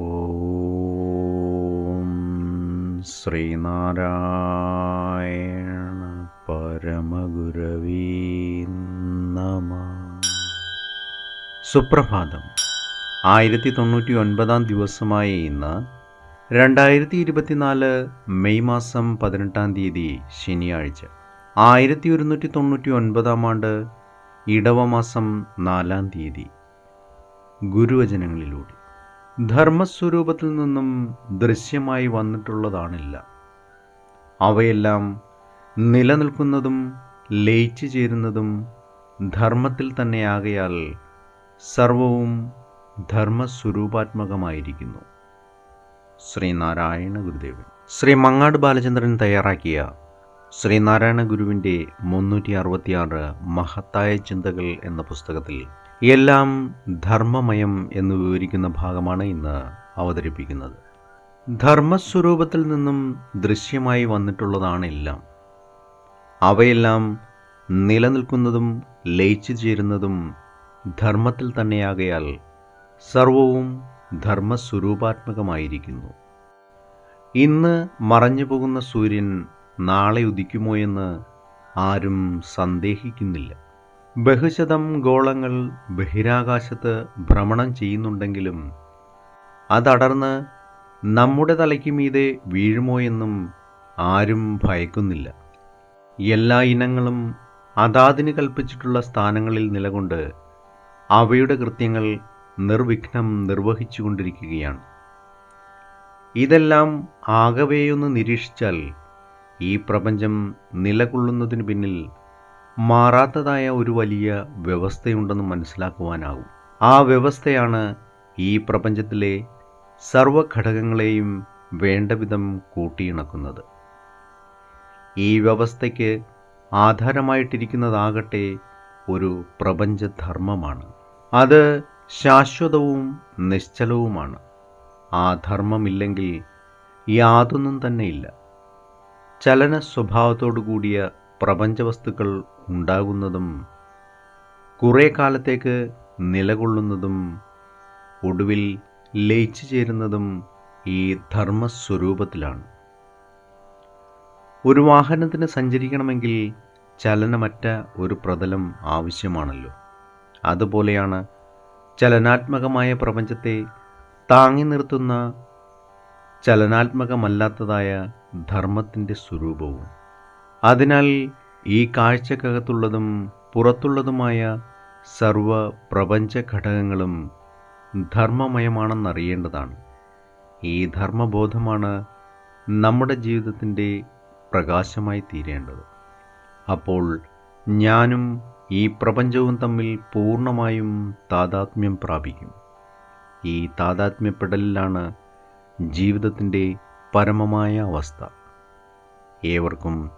ഓം ശ്രീനാരായണ പരമഗുരവീ നമ. സുപ്രഭാതം. ആയിരത്തി തൊണ്ണൂറ്റി ഒൻപതാം ദിവസമായ ഇന്ന് രണ്ടായിരത്തി ഇരുപത്തിനാല് മെയ് മാസം പതിനെട്ടാം തീയതി ശനിയാഴ്ച. ആയിരത്തി ഒരുന്നൂറ്റി തൊണ്ണൂറ്റി ഒൻപതാം ആണ്ട് ഇടവമാസം നാലാം തീയതി. ഗുരുവചനങ്ങളിലൂടെ. ധർമ്മസ്വരൂപത്തിൽ നിന്നും ദൃശ്യമായി വന്നിട്ടുള്ളതാണില്ല. അവയെല്ലാം നിലനിൽക്കുന്നതും ലയിച്ചു ചേരുന്നതും ധർമ്മത്തിൽ തന്നെയാകയാൽ സർവവും ധർമ്മസ്വരൂപാത്മകമായിരിക്കുന്നു. ശ്രീനാരായണ ഗുരുദേവൻ. ശ്രീ മങ്ങാട് ബാലചന്ദ്രൻ തയ്യാറാക്കിയ ശ്രീനാരായണ ഗുരുവിന്റെ മുന്നൂറ്റി അറുപത്തിയാറ് മഹത്തായ ചിന്തകൾ എന്ന പുസ്തകത്തിൽ എല്ലാം ധർമ്മമയം എന്ന് വിവരിക്കുന്ന ഭാഗമാണ് ഇന്ന് അവതരിപ്പിക്കുന്നത്. ധർമ്മസ്വരൂപത്തിൽ നിന്നും ദൃശ്യമായി വന്നിട്ടുള്ളതാണ് എല്ലാം. അവയെല്ലാം നിലനിൽക്കുന്നതും ലയിച്ചു ചേരുന്നതും ധർമ്മത്തിൽ തന്നെയാകയാൽ സർവവും ധർമ്മസ്വരൂപാത്മകമായിരിക്കുന്നു. ഇന്ന് മറഞ്ഞു പോകുന്ന സൂര്യൻ നാളെ ഉദിക്കുമോ എന്ന് ആരും സന്ദേഹിക്കുന്നില്ല. ബഹുശതം ഗോളങ്ങൾ ബഹിരാകാശത്ത് ഭ്രമണം ചെയ്യുന്നുണ്ടെങ്കിലും അതടർന്ന് നമ്മുടെ തലയ്ക്ക് മീതെ വീഴുമോ എന്നും ആരും ഭയക്കുന്നില്ല. എല്ലാ ഇനങ്ങളും അതാതിന് കൽപ്പിച്ചിട്ടുള്ള സ്ഥാനങ്ങളിൽ നിലകൊണ്ട് അവയുടെ കൃത്യങ്ങൾ നിർവിഘ്നം നിർവഹിച്ചുകൊണ്ടിരിക്കുകയാണ്. ഇതെല്ലാം ആകവെയൊന്ന് നിരീക്ഷിച്ചാൽ ഈ പ്രപഞ്ചം നിലകൊള്ളുന്നതിന് പിന്നിൽ മാറാത്തതായ ഒരു വലിയ വ്യവസ്ഥയുണ്ടെന്ന് മനസ്സിലാക്കുവാനാകും. ആ വ്യവസ്ഥയാണ് ഈ പ്രപഞ്ചത്തിലെ സർവഘടകങ്ങളെയും വേണ്ടവിധം കൂട്ടിയിണക്കുന്നത്. ഈ വ്യവസ്ഥയ്ക്ക് ആധാരമായിട്ടിരിക്കുന്നതാകട്ടെ ഒരു പ്രപഞ്ചധർമ്മമാണ്. അത് ശാശ്വതവും നിശ്ചലവുമാണ്. ആ ധർമ്മമില്ലെങ്കിൽ യാതൊന്നും തന്നെയില്ല. ചലന സ്വഭാവത്തോടു കൂടിയ പ്രപഞ്ചവസ്തുക്കൾ ഉണ്ടാകുന്നതും കുറേ കാലത്തേക്ക് നിലകൊള്ളുന്നതും ഒടുവിൽ ലയിച്ചു ചേരുന്നതും ഈ ധർമ്മസ്വരൂപത്തിലാണ്. ഒരു വാഹനത്തിന് സഞ്ചരിക്കണമെങ്കിൽ ചലനമറ്റ ഒരു പ്രതലം ആവശ്യമാണല്ലോ. അതുപോലെയാണ് ചലനാത്മകമായ പ്രപഞ്ചത്തെ താങ്ങി നിർത്തുന്ന ചലനാത്മകമല്ലാത്തതായ ധർമ്മത്തിന്റെ സ്വരൂപവും. അതിനാൽ ഈ കാഴ്ചക്കകത്തുള്ളതും പുറത്തുള്ളതുമായ സർവ പ്രപഞ്ച ഘടകങ്ങളും ധർമ്മമയമാണെന്നറിയേണ്ടതാണ്. ഈ ധർമ്മബോധമാണ് നമ്മുടെ ജീവിതത്തിന്റെ പ്രകാശമായി തീരേണ്ടത്. അപ്പോൾ ഞാനും ഈ പ്രപഞ്ചവും തമ്മിൽ പൂർണമായും താതാത്മ്യം പ്രാപിക്കും. ഈ താതാത്മ്യപ്പെടലിലാണ് ജീവിതത്തിന്റെ പരമമായ അവസ്ഥ. ഏവർക്കും